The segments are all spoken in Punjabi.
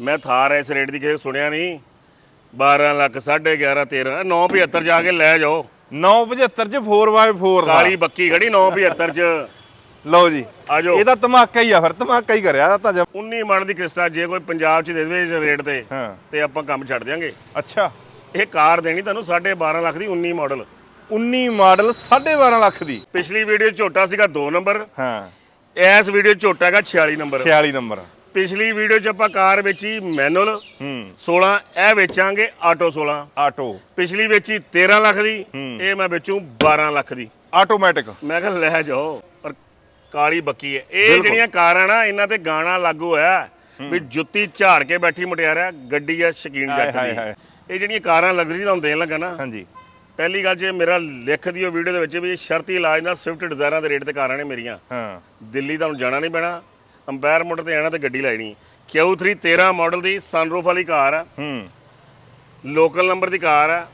ਮੈਂ ਥਾਰ ਇਸ ਰੇਟ ਦੀ ਕਿਸੇ ਸੁਣਿਆ ਨਹੀਂ। 12 ਲੱਖ 11.5 13 975 ਜਾ ਕੇ ਲੈ ਜਾਓ। 975 ਚ 4x4 ਦਾ। ਕਾਲੀ ਬੱਕੀ ਖੜੀ 975 ਚ। ਲਓ ਜੀ ਆ ਜਾਓ। ਇਹ ਤਾਂ ਧਮਾਕਾ ਹੀ ਆ ਫਿਰ ਧਮਾਕਾ ਹੀ ਕਰਿਆ ਤਾਂ ਜਮ 19 ਮਣ ਦੀ ਕ੍ਰਿਸਟਾ ਜੇ ਕੋਈ ਪੰਜਾਬ 'ਚ ਦੇ ਦੇਵੇ ਇਸ ਰੇਟ ਤੇ ਹਾਂ। ਤੇ ਆਪਾਂ ਕੰਮ ਛੱਡ ਦਿਆਂਗੇ। ਅੱਛਾ। ਇਹ ਕਾਰ ਦੇਣੀ ਤੁਹਾਨੂੰ 12.5 ਲੱਖ ਦੀ 19 ਮਾਡਲ। 19 ਮਾਡਲ 12.5 ਲੱਖ ਦੀ। ਪਿਛਲੀ ਵੀਡੀਓ ਝੋਟਾ ਸੀਗਾ 2 ਨੰਬਰ। ਹਾਂ। ਇਸ ਵੀਡੀਓ ਝੋਟਾ ਹੈਗਾ 46 ਨੰਬਰ। 46 ਨੰਬਰ। ਪਿਛਲੀ ਵੀਡੀਓ 'ਚ ਆਪਾਂ ਕਾਰ ਵੇਚੀ ਮੈਨੂਅਲ ਹੂੰ। 16 ਇਹ ਵੇਚਾਂਗੇ ਆਟੋ 16 ਆਟੋ। ਪਿਛਲੀ ਵੇਚੀ 13 ਲੱਖ ਦੀ ਹੂੰ। ਇਹ ਮੈਂ ਵੇਚੂ 12 ਲੱਖ ਦੀ। ਆਟੋਮੈਟਿਕ ਮੈਂ ਕਿਹਾ ਲੈ ਜਾਓ ਪਰ ਕਾਲੀ ਬੱਕੀ ਹੈ ਇਹ। ਜਿਹੜੀਆਂ ਕਾਰਾਂ ਨਾ ਇਹਨਾਂ ਤੇ ਗਾਣਾ ਲਾਗੂ ਹੋਇਆ ਵੀ ਜੁੱਤੀ ਝਾੜ ਕੇ ਬੈਠੀ ਮੁਟਿਆਰਾ ਗੱਡੀ ਆ ਸ਼ਕੀਨ ਜੱਟ ਦੀ। ਇਹ ਜਿਹੜੀਆਂ ਕਾਰਾਂ ਲਗਜ਼ਰੀ ਤੁਹਾਨੂੰ ਦੇਣ ਲੱਗਾ ਨਾ ਹਾਂਜੀ। ਪਹਿਲੀ ਗੱਲ ਜੇ ਮੇਰਾ ਲਿਖ ਦਿਓ ਵੀਡੀਓ ਦੇ ਵਿੱਚ ਵੀ ਸ਼ਰਤੀ ਇਲਾਜ ਨਾਲ ਸਵਿਫਟ ਡਿਜ਼ਾਇਰਾਂ ਦੇ ਰੇਟ ਤੇ ਕਾਰਾਂ ਨੇ ਮੇਰੀਆਂ। ਹਾਂ। ਦਿੱਲੀ ਤੁਹਾਨੂੰ ਜਾਣਾ ਨਹੀਂ ਪੈਣਾ ਅੰਪਾਇਰ ਮੋਟਰ ਤੇ ਆਣਾ ਤੇ ਗੱਡੀ ਲੈਣੀ Q3 13 ਮਾਡਲ ਦੀ ਸਨਰੂਫ ਵਾਲੀ ਕਾਰ ਆ। ਹੂੰ। ਲੋਕਲ ਨੰਬਰ ਦੀ ਕਾਰ ਆ।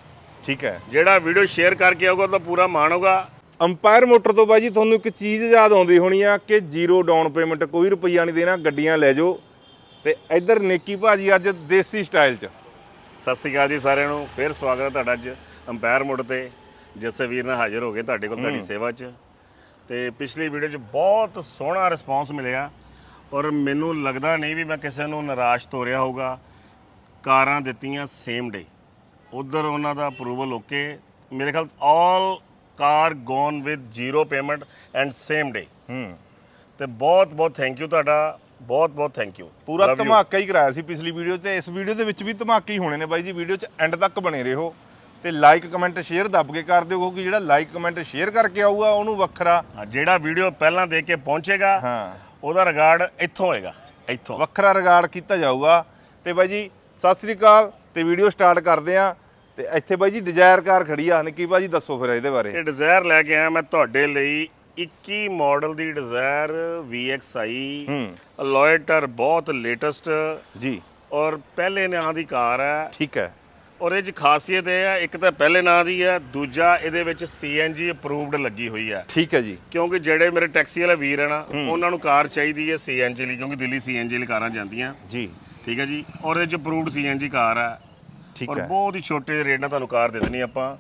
ਠੀਕ ਹੈ। ਜਿਹੜਾ ਵੀਡੀਓ ਸ਼ੇਅਰ ਕਰਕੇ ਆਊਗਾ ਉਹਦਾ ਪੂਰਾ ਮਾਣ ਹੋਗਾ ਅੰਪਾਇਰ ਮੋਟਰ ਤੋਂ ਬਾਈ ਜੀ ਤੁਹਾਨੂੰ ਇੱਕ ਚੀਜ਼ ਯਾਦ ਆਉਂਦੀ ਹੋਣੀ ਆ ਕਿ ਜ਼ੀਰੋ ਡਾਊਨ ਪੇਮੈਂਟ ਕੋਈ ਰੁਪਈਆ ਨਹੀਂ ਦੇਣਾ ਗੱਡੀਆਂ ਲੈ ਜਾਓ। ਤੇ ਇੱਧਰ ਨੇਕੀ ਭਾਜੀ ਅੱਜ ਦੇਸੀ ਸਟਾਈਲ 'ਚ। ਸਤਿ ਸ਼੍ਰੀ ਅਕਾਲ ਜੀ ਸਾਰਿਆਂ ਨੂੰ ਫਿਰ ਸਵਾਗਤ ਹੈ ਤੁਹਾਡਾ ਅੱਜ ਅੰਪਾਇਰ ਮੋੜ ਤੇ। ਜੱਸੇ ਵੀਰ ਨਾਲ ਹਾਜ਼ਰ ਹੋ ਗਏ ਤੁਹਾਡੇ ਕੋਲ ਤੁਹਾਡੀ ਸੇਵਾ 'ਚ। ਤੇ ਪਿਛਲੀ ਵੀਡੀਓ 'ਚ ਬਹੁਤ ਸੋਹਣਾ ਰਿਸਪੌਂਸ ਮਿਲਿਆ। ਔਰ ਮੈਨੂੰ ਲੱਗਦਾ ਨਹੀਂ ਵੀ ਮੈਂ ਕਿਸੇ ਨੂੰ ਨਿਰਾਸ਼ ਤੋਰਿਆ ਹੋਊਗਾ। ਕਾਰਾਂ ਦਿੱਤੀਆਂ ਸੇਮ ਡੇ ਉਧਰ ਉਹਨਾਂ ਦਾ ਅਪਰੂਵਲ ਓਕੇ ਮੇਰੇ ਖਿਆਲ all car gone with zero payment and same day ਹੂੰ। ਤੇ ਬਹੁਤ ਬਹੁਤ ਥੈਂਕ ਯੂ ਤੁਹਾਡਾ। ਬਹੁਤ ਬਹੁਤ ਥੈਂਕ ਯੂ ਪੂਰਾ ਧਮਾਕਾ ਹੀ ਕਰਾਇਆ ਸੀ ਪਿਛਲੀ ਵੀਡੀਓ ਤੇ ਇਸ ਵੀਡੀਓ ਦੇ ਵਿੱਚ ਵੀ ਧਮਾਕੇ ਹੀ ਹੋਣੇ ਨੇ ਬਾਈ ਜੀ। ਵੀਡੀਓ 'ਚ ਐਂਡ ਤੱਕ ਬਣੇ ਰਹੋ ਤੇ ਲਾਈਕ ਕਮੈਂਟ ਸ਼ੇਅਰ ਦੱਬ ਕੇ ਕਰ ਦਿਓ ਕਿਉਂਕਿ ਜਿਹੜਾ ਲਾਈਕ ਕਮੈਂਟ ਸ਼ੇਅਰ ਕਰਕੇ ਆਊਗਾ ਉਹਨੂੰ ਵੱਖਰਾ ਜਿਹੜਾ ਵੀਡੀਓ ਪਹਿਲਾਂ ਦੇਖ ਕੇ ਪਹੁੰਚੇਗਾ ਹਾਂ। ਉਹਦਾ ਰਿਗਾਰਡ ਇੱਥੋਂ ਹੋਏਗਾ ਇੱਥੋਂ। ਵੱਖਰਾ ਰਿਗਾਰਡ ਕੀਤਾ ਜਾਊਗਾ। ਤੇ ਬਾਈ ਜੀ ਸਤਿ ਸ੍ਰੀ ਅਕਾਲ ਤੇ ਵੀਡੀਓ ਸਟਾਰਟ ਕਰਦੇ ਆ ਤੇ ਇੱਥੇ ਬਾਈ ਜੀ ਡਿਜ਼ਾਇਰ ਕਾਰ ਖੜੀ ਆ। ਨਿੱਕੀ ਭਾਜੀ ਦੱਸੋ ਫਿਰ ਇਹਦੇ ਬਾਰੇ। ਇਹ ਡਿਜ਼ਾਇਰ ਲੈ ਕੇ ਆਇਆ ਮੈਂ ਤੁਹਾਡੇ ਲਈ। 21 ਮਾਡਲ ਦੀ ਡਿਜ਼ਾਇਰ VXI ਅਲੋਇਟਰ ਬਹੁਤ ਲੇਟੈਸਟ। ਜੀ। ਔਰ ਪਹਿਲੇ ਨਾਂ ਦੀ ਕਾਰ ਹੈ। ਠੀਕ ਹੈ। ਔਰ ਇਹ 'ਚ ਖਾਸੀਅਤ ਇਹ ਹੈ ਇੱਕ ਤਾਂ ਪਹਿਲੇ ਨਾਂ ਦੀ ਹੈ ਦੂਜਾ ਇਹਦੇ ਵਿੱਚ CNG ਅਪਰੂਵਡ ਲੱਗੀ ਹੋਈ ਹੈ ਠੀਕ ਹੈ ਜੀ। ਕਿਉਂਕਿ ਜਿਹੜੇ ਮੇਰੇ ਟੈਕਸੀ ਵਾਲੇ ਵੀਰ ਹਨ ਉਹਨਾਂ ਨੂੰ ਕਾਰ ਚਾਹੀਦੀ ਹੈ CNG ਲਈ ਕਿਉਂਕਿ ਦਿੱਲੀ CNG ਲਈ ਕਾਰਾਂ ਜਾਂਦੀਆਂ। ਜੀ। ਠੀਕ ਹੈ ਜੀ? ਔਰ ਇਹਦੇ 'ਚ ਅਪਰੂਵਡ CNG ਕਾਰ ਹੈ ਠੀਕ ਔਰ ਹੈ। ਬਹੁਤ ਹੀ ਛੋਟੇ ਰੇਟ ਨਾਲ ਤੁਹਾਨੂੰ ਕਾਰ ਦੇ ਦੇਣੀ ਆਪਾਂ।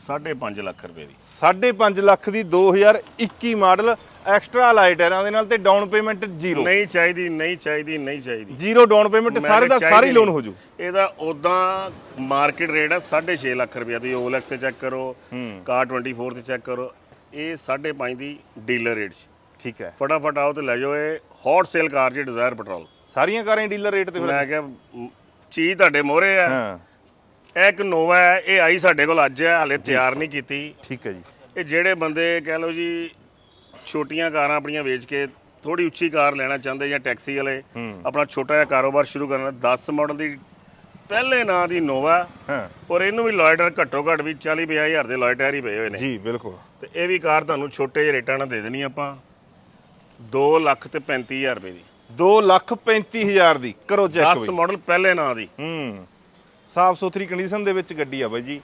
5.5 ਲੱਖ ਰੁਪਏ ਦੀ। 5.5 ਲੱਖ ਦੀ 2021 ਮਾਡਲ ਐਕਸਟਰਾ ਲਾਈਟ ਹੈ ਇਹਨਾਂ ਦੇ ਨਾਲ ਤੇ ਡਾਊਨ ਪੇਮੈਂਟ ਜ਼ੀਰੋ। ਨਹੀਂ ਚਾਹੀਦੀ ਨਹੀਂ ਚਾਹੀਦੀ ਨਹੀਂ ਚਾਹੀਦੀ। ਜ਼ੀਰੋ ਡਾਊਨ ਪੇਮੈਂਟ ਸਾਰੇ ਦਾ ਸਾਰੀ ਲੋਨ। ਹੋ ਜੂ। ਇਹਦਾ ਉਦਾਂ ਮਾਰਕੀਟ ਰੇਟ ਹੈ 6.5 ਲੱਖ ਰੁਪਏ ਦੀ। OLX ਤੇ ਚੈੱਕ ਕਰੋ ਕਾਰ 24 ਤੇ ਚੈੱਕ ਕਰੋ ਇਹ 5.5 ਦੀ ਡੀਲਰ ਰੇਟ 'ਚ। ਠੀਕ ਹੈ। ਫਟਾਫਟ ਆਓ ਤੇ ਲੈ ਜਾਓ ਇਹ ਹੌਟ ਸੇਲ ਕਾਰ ਜੀ ਡਿਜ਼ਾਇਰ ਪੈਟਰੋਲ ਸਾਰੀਆਂ ਕਾਰਾਂ ਡੀਲਰ ਰੇਟ ਤੇ ਮੈਂ ਕਿਹਾ ਚੀਜ਼ ਤੁਹਾਡੇ ਮੋਹਰੇ ਹੈ ਹਾਂ। ਇਹ ਇੱਕ ਨੋਵਾ ਹੈ ਇਹ ਆਈ ਸਾਡੇ ਕੋਲ ਅੱਜ ਹੈ ਹਾਲੇ ਤਿਆਰ ਨਹੀਂ ਕੀਤੀ। ਠੀਕ ਹੈ ਜੀ। ਇਹ ਜਿਹੜੇ ਬੰਦੇ ਕਹਿ ਲਓ ਜੀ ਛੋਟੀਆਂ ਕਾਰਾਂ ਆਪਣੀਆਂ ਵੇਚ ਕੇ ਥੋੜੀ ਉੱਚੀ ਕਾਰ ਲੈਣਾ ਚਾਹੁੰਦੇ ਜਾਂ ਟੈਕਸੀ ਵਾਲੇ ਹੂੰ। ਆਪਣਾ ਛੋਟਾ ਜਿਹਾ ਕਾਰੋਬਾਰ ਸ਼ੁਰੂ ਕਰਨਾ 10 ਮਾਡਲ ਦੀ ਪਹਿਲੇ ਨਾਂ ਦੀ ਨੋਵਾ। ਹਾਂ। ਔਰ ਇਹਨੂੰ ਵੀ ਲੋਇਟਰ ਘੱਟੋ ਘੱਟ ਵੀ 40 ਹਜ਼ਾਰ ਦੇ ਲੋਇਟਰ ਹੀ ਪਏ ਹੋਏ ਨੇ। ਜੀ ਬਿਲਕੁਲ। ਤੇ ਇਹ ਵੀ ਕਾਰ ਤੁਹਾਨੂੰ ਛੋਟੇ ਜਿਹੇ ਰੇਟਾਂ ਨਾਲ ਦੇ ਦੇਣੀ ਆਪਾਂ। 2 ਲੱਖ ਤੇ 35000 ਰੁਪਏ ਦੀ। 2 ਲੱਖ 35 ਹਜ਼ਾਰ ਦੀ। ਕਰੋ ਚੈੱਕ 10 ਮਾਡਲ ਪਹਿਲੇ ਨਾਂ ਦੀ। ਹੂੰ। ਸਾਫ਼ ਸੁਥਰੀ ਕੰਡੀਸ਼ਨ ਦੇ ਵਿੱਚ ਗੱਡੀ ਆ ਬਾਈ ਜੀ।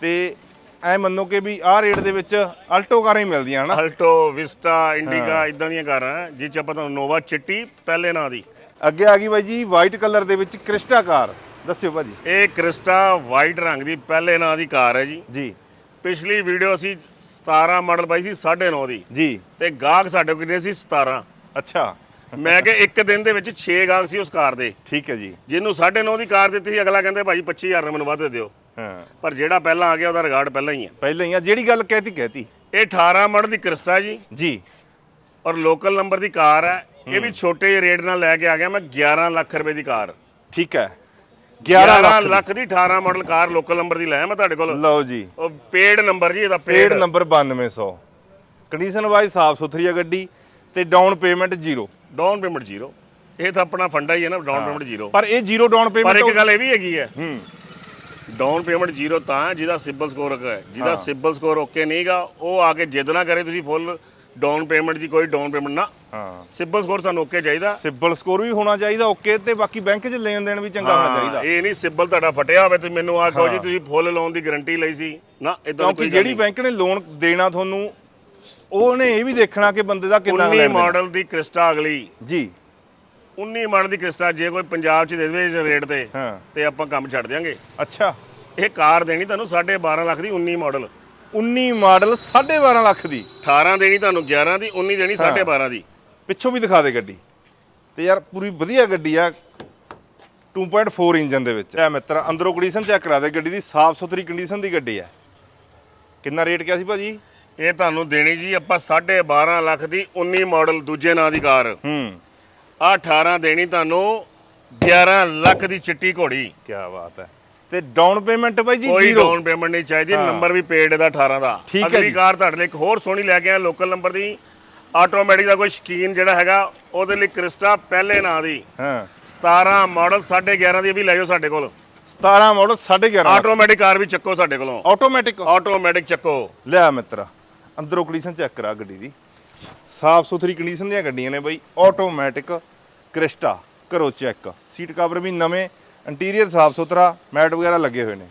ਤੇ ਐ ਮੰਨੋ ਕਿ ਵੀ ਆਹ ਰੇਟ ਦੇ ਵਿੱਚ ਅਲਟੋ ਕਾਰਾਂ ਹੀ ਮਿਲਦੀਆਂ ਹਨਾ? ਅਲਟੋ ਵਿਸਟਾ ਇੰਡੀਕਾ ਇਦਾਂ ਦੀਆਂ ਕਾਰਾਂ ਜਿਹ ਚ ਆਪਾਂ ਤੁਹਾਨੂੰ ਨੋਵਾ ਚਿੱਟੀ ਪਹਿਲੇ ਨਾਂ ਦੀ। ਅੱਗੇ ਆ ਗਈ ਬਾਈ ਜੀ ਵਾਈਟ ਕਲਰ ਦੇ ਵਿੱਚ ਕ੍ਰਿਸਟਾ ਕਾਰ। ਦੱਸਿਓ ਭਾਜੀ। ਇਹ ਕ੍ਰਿਸਟਾ ਵਾਈਟ ਰੰਗ ਦੀ ਪਹਿਲੇ ਨਾਂ ਦੀ ਕਾਰ ਹੈ ਜੀ। ਜੀ। ਪਿਛਲੀ ਵੀਡੀਓ ਅਸੀਂ 17 ਮਾਡਲ ਪਾਈ ਸੀ 9.5 ਦੀ। ਜੀ। ਤੇ ਗਾਹਕ ਸਾਡੇ ਕੋਲ ਕਿੰਨੇ ਸੀ? 17 ਅੱਛਾ। ਮੈਂ ਕਿ ਇੱਕ ਦਿਨ ਦੇ ਵਿੱਚ 6 ਗਾਹਕ ਸੀ ਉਸ ਕਾਰ ਦੇ। ਠੀਕ ਹੈ ਜੀ। ਜਿਹਨੂੰ 9.5 ਦੀ ਕਾਰ ਦਿੱਤੀ ਸੀ ਅਗਲਾ ਕਹਿੰਦੇ ਭਾਈ 25000 ਨੂੰ ਮੈਨੂੰ ਵੱਧ ਦਿਓ। ਹਾਂ। ਪਰ ਜਿਹੜਾ ਪਹਿਲਾਂ ਆ ਗਿਆ ਉਹਦਾ ਰਿਕਾਰਡ ਪਹਿਲਾਂ ਹੀ ਹੈ ਪਹਿਲਾਂ ਹੀ ਆ। ਜਿਹੜੀ ਗੱਲ ਕਹਿਤੀ ਕਹਿਤੀ। ਇਹ 18 ਮਾਡਲ ਦੀ ਕ੍ਰਿਸਟਾ ਜੀ। ਜੀ। ਔਰ ਲੋਕਲ ਨੰਬਰ ਦੀ ਕਾਰ ਹੈ ਇਹ ਵੀ ਛੋਟੇ ਜਿਹੇ ਰੇਟ ਨਾਲ ਲੈ ਕੇ ਆ ਗਿਆ ਮੈਂ 11 ਲੱਖ ਰੁਪਏ ਦੀ ਕਾਰ। ਠੀਕ ਹੈ। 11 ਲੱਖ ਦੀ। 18 ਮਾਡਲ ਕਾਰ ਲੋਕਲ ਨੰਬਰ ਦੀ ਲਿਆ ਮੈਂ ਤੁਹਾਡੇ ਕੋਲ। ਲਓ ਜੀ। ਉਹ ਪੇਡ ਨੰਬਰ ਜੀ ਇਹਦਾ paid paid number 9200 condition wise ਸਾਫ਼ ਸੁਥਰੀ ਆ ਗੱਡੀ। ਤੇ down payment zero down payment zero ਇਹ ਤਾਂ ਆਪਣਾ ਫੰਡਾ ਹੀ ਹੈ ਨਾ ਡਾਊਨ ਪੇਮੈਂਟ ਜ਼ੀਰੋ ਪਰ ਇਹ ਜ਼ੀਰੋ ਡਾਊਨ ਪਰ ਪੇਮੈਂਟ ਇੱਕ ਗੱਲ ਇਹ ਵੀ ਹੈਗੀ ਹੈ। ਹੂੰ। ਡਾਊਨ ਪੇਮੈਂਟ ਜ਼ੀਰੋ ਤਾਂ ਜਿਹਦਾ ਸਿਬਲ ਸਕੋਰ ਹੈ ਜਿਹਦਾ ਸਿਬਲ ਸਕੋਰ ਓਕੇ ਨਹੀਂਗਾ ਉਹ ਆ ਕੇ ਜਿੱਦ ਨਾ ਕਰੇ ਤੁਸੀਂ ਫੁੱਲ ਡਾਊਨ ਪੇਮੈਂਟ ਜੀ ਕੋਈ ਡਾਊਨ ਪੇਮੈਂਟ ਨਾ। ਹਾਂ। ਸਿਬਲ ਸਕੋਰ ਸਾਨੂੰ ਓਕੇ ਚਾਹੀਦਾ। ਸਿਬਲ ਸਕੋਰ ਵੀ ਹੋਣਾ ਚਾਹੀਦਾ ਓਕੇ ਤੇ ਬਾਕੀ ਬੈਂਕ 'ਚ ਲੈਣ ਦੇਣ ਵੀ ਚੰਗਾ ਹੋਣਾ ਹਾਂ, ਚਾਹੀਦਾ। ਇਹ ਨਹੀਂ ਸਿਬਲ ਤੁਹਾਡਾ ਫਟਿਆ ਹੋਵੇ ਤੇ ਮੈਨੂੰ ਆ ਕਹੋ ਜੀ ਤੁਸੀਂ ਫੁੱਲ ਲੋਨ ਦੀ ਗਾਰੰਟੀ ਲਈ ਸੀ। ਨਾ ਇਦਾਂ ਕਿਉਂਕਿ ਕੋਈ ਜਿਹੜੀ ਬੈਂਕ ਨੇ ਲੋਨ ਦੇਣਾ ਤੁਹਾਨੂੰ ਉਹਨੇ ਇਹ ਵੀ ਦੇਖਣਾ ਕਿ ਬੰਦੇ ਦਾ ਕਿੰਨਾ 19 ਲੈਣ ਦੇਣ। ਮਾਡਲ ਦੀ ਕ੍ਰਿਸਟਾ ਅਗਲੀ। ਜੀ। 19 ਮਾਡਲ ਦੀ ਕ੍ਰਿਸਟਾ ਜੇ ਕੋਈ ਪੰਜਾਬ 'ਚ ਦੇ ਦੇਵੇ ਇਸ ਰੇਟ ਤੇ ਹਾਂ। ਤੇ ਆਪਾਂ ਕੰਮ ਛੱਡ ਦਿਆਂਗੇ। ਅੱਛਾ। ਇਹ ਕਾਰ ਦੇਣੀ ਤੁਹਾਨੂੰ 12.5 ਲੱਖ ਦੀ 19 ਮਾਡਲ 19 ਮਾਡਲ 12.5 ਲੱਖ ਦੀ? 18 ਦੇਣੀ ਤੁਹਾਨੂੰ 11 ਦੀ 19 ਦੇਣੀ 12.5 ਦੀ। ਪਿੱਛੋਂ ਵੀ ਦਿਖਾ ਦੇ ਗੱਡੀ। ਤੇ ਯਾਰ ਪੂਰੀ ਵਧੀਆ ਗੱਡੀ ਆ 2.4 ਇੰਜਨ ਦੇ ਵਿੱਚ। ਐ ਮਿੱਤਰ ਅੰਦਰੋਂ ਕੰਡੀਸ਼ਨ ਚੈੱਕ ਕਰਾ ਦੇ ਗੱਡੀ ਦੀ ਸਾਫ਼ ਸੁਥਰੀ ਕੰਡੀਸ਼ਨ ਦੀ ਗੱਡੀ ਆ। ਕਿੰਨਾ ਰੇਟ ਕਿਹਾ ਸੀ ਭਾਜੀ? ਇਹ ਤੁਹਾਨੂੰ ਦੇਣੀ ਜੀ ਆਪਾਂ 12.5 ਲੱਖ ਦੀ 19 ਮਾਡਲ ਦੂਜੇ ਨਾਂ ਦੀ ਕਾਰ। ਹੂੰ। ਆ 18 ਦੇਣੀ ਤੁਹਾਨੂੰ 11 ਲੱਖ ਦੀ ਚਿੱਟੀ ਘੋੜੀ। ਕੀ ਬਾਤ ਹੈ। ਤੇ ਡਾਊਨ ਪੇਮੈਂਟ ਭਾਈ ਜੀ ਕੋਈ ਜ਼ੀਰੋ ਡਾਊਨ ਪੇਮੈਂਟ ਨਹੀਂ ਚਾਹੀਦੀ। ਨੰਬਰ ਵੀ ਪੇਡ ਇਹਦਾ 18 ਦਾ। ਅਗਲੀ। ਕਾਰ ਤੁਹਾਡੇ ਲਈ ਇੱਕ ਹੋਰ ਸੋਹਣੀ ਲੈ ਕੇ ਆਇਆ ਲੋਕਲ ਨੰਬਰ ਦੀ। ਆਟੋਮੈਟਿਕ ਦਾ ਕੋਈ ਸ਼ਕੀਨ ਜਿਹੜਾ ਹੈਗਾ ਉਹਦੇ ਲਈ ਕ੍ਰਿਸਟਾ ਪਹਿਲੇ ਨਾਂ ਦੀ। ਹਾਂ। 17 ਮਾਡਲ 11.5 ਦੀ ਵੀ ਲੈ ਜਾਓ ਸਾਡੇ ਕੋਲ। 17 ਮਾਡਲ 11.5 ਆਟੋਮੈਟਿਕ ਕਾਰ ਵੀ ਚੱਕੋ ਸਾਡੇ ਕੋਲੋਂ। ਆਟੋਮੈਟਿਕ ਆਟੋਮੈਟਿਕ ਚੱਕੋ। ਲਿਆ ਮਿੱਤਰਾ। ਅੰਦਰੋਂ ਕੰਡੀਸ਼ਨ ਚੈੱਕ ਕਰਾ ਗੱਡੀ ਦੀ। ਸਾਫ਼ ਸੁਥਰੀ ਕੰਡੀਸ਼ਨ ਦੀਆਂ ਗੱਡੀਆਂ ਨੇ ਬਾਈ ਆਟੋਮੈਟਿਕ ਕ੍ਰਿਸਟਾ ਕਰੋ ਚੈੱਕ ਸੀਟ ਕਵਰ ਵੀ ਨਵੇਂ ਇੰਟੀਰੀਅਰ ਸਾਫ਼ ਸੁਥਰਾ ਮੈਟ ਵਗੈਰਾ ਲੱਗੇ ਹੋਏ ਨੇ।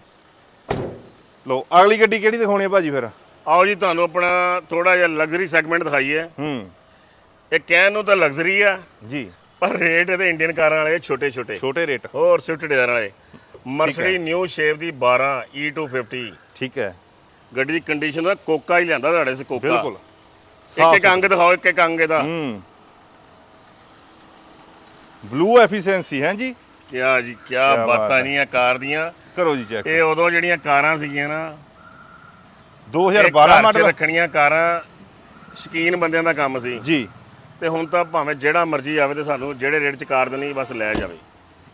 ਲੋ ਅਗਲੀ ਗੱਡੀ ਕਿਹੜੀ ਦਿਖਾਉਣੀ ਹੈ ਭਾਜੀ ਫਿਰ? ਆਓ ਜੀ ਤੁਹਾਨੂੰ ਆਪਣਾ ਥੋੜਾ ਜਿਹਾ ਲਗਜ਼ਰੀ ਸੈਗਮੈਂਟ ਦਿਖਾਈਏ। ਹੂੰ। ਇਹ ਕਹਿਣ ਨੂੰ ਤਾਂ ਲਗਜ਼ਰੀ ਆ ਜੀ। ਪਰ ਰੇਟ ਇਹਦੇ ਇੰਡੀਅਨ ਕਾਰਾਂ ਵਾਲੇ ਛੋਟੇ ਛੋਟੇ ਛੋਟੇ ਰੇਟ ਹੋਰ ਸਵਿਫਟ ਡਿਜ਼ਾਇਰ ਵਾਲੇ। ਮਰਸਡੀ ਨਿਊ ਸ਼ੇਪ ਦੀ 12 E250 ਠੀਕ ਹੈ। ਗੱਡੀ ਦੀ ਕੰਡੀਸ਼ਨ ਦਾ ਕੋਕਾ ਹੀ ਲਿਆਂਦਾ ਤੁਹਾਡੇ ਸੇ ਕੋਕਾ। ਬਿਲਕੁਲ। ਇੱਕ ਇੱਕ ਅੰਗ ਦਿਖਾਓ ਇੱਕ ਇੱਕ ਅੰਗ ਇਹਦਾ। ਹੂੰ। ਬਲੂ ਐਫੀਸ਼ੀਐਂਸੀ ਹੈ ਜੀ? ਕਿਆ ਜੀ ਕਿਆ ਬਾਤ। ਨਹੀਂ ਆ ਕਾਰ ਦੀਆਂ। ਕਰੋ ਜੀ ਚੈੱਕ ਇਹ ਉਦੋਂ ਜਿਹੜੀਆਂ ਕਾਰਾਂ ਸੀਗੀਆਂ ਨਾ ਇਹ 2012 ਘਰ 'ਚ ਮਾਡਲ ਰੱਖਣੀਆਂ ਕਾਰਾਂ ਸ਼ਕੀਨ ਬੰਦਿਆਂ ਦਾ ਕੰਮ ਸੀ। ਜੀ। ਤੇ ਹੁਣ ਤਾਂ ਭਾਵੇਂ ਜਿਹੜਾ ਮਰਜ਼ੀ ਆਵੇ ਤੇ ਸਾਨੂੰ ਜਿਹੜੇ ਰੇਟ 'ਚ ਕਾਰ ਦੇਣੀ ਬਸ ਲੈ ਜਾਵੇ।